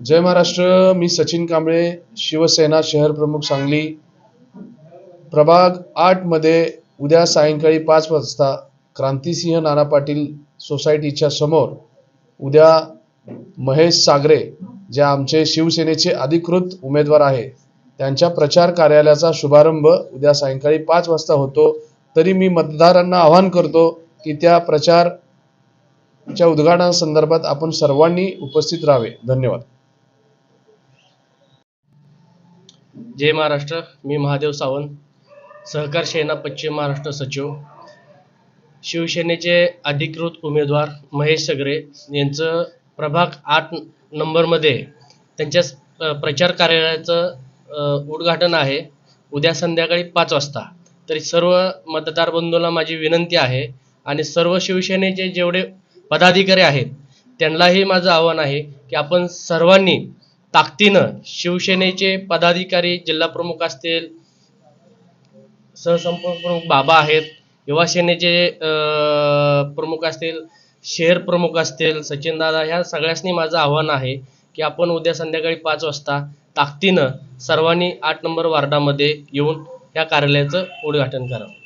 जय महाराष्ट्र मी सचिन कांबळे शिवसेना शहर प्रमुख सांगली. प्रभाग आठमध्ये उद्या सायंकाळी पाच वाजता क्रांतिसिंह नाना पाटील सोसायटीच्या समोर उद्या महेश सागरे जे आमचे शिवसेनेचे अधिकृत उमेदवार आहे त्यांच्या प्रचार कार्यालयाचा शुभारंभ उद्या सायंकाळी पाच वाजता होतो. तरी मी मतदारांना आवाहन करतो की त्या प्रचार प्रचारच्या उद्घाटनासंदर्भात आपण सर्वांनी उपस्थित राहावे. धन्यवाद. जय महाराष्ट्र. मी महादेव सावंत सहकार सेना पश्चिम महाराष्ट्र सचिव. शिवसेनेचे अधिकृत उमेदवार महेश सगरे यांचं प्रभाग आठ नंबरमध्ये त्यांच्या प्रचार कार्यालयाचं उद्घाटन आहे. उद्या संध्याकाळी पाच वाजता. तरी सर्व मतदार बंधूंना माझी विनंती आहे आणि सर्व शिवसेनेचे जेवढे पदाधिकारी आहेत. त्यांनाही माझं आव्हान आहे की आपण सर्वांनी ताकदीनं शिवसेनेचे पदाधिकारी जिल्हा प्रमुख असतील सहसंपर्क प्रमुख बाबा आहेत युवा सेनेचे प्रमुख असतील शहर प्रमुख असतील सचिनदादा ह्या सगळ्यांनी माझं आव्हान आहे की आपण उद्या संध्याकाळी पाच वाजता ताकदीनं सर्वांनी आठ नंबर वार्डामध्ये येऊन या कार्यालयाचं उद्घाटन करावं.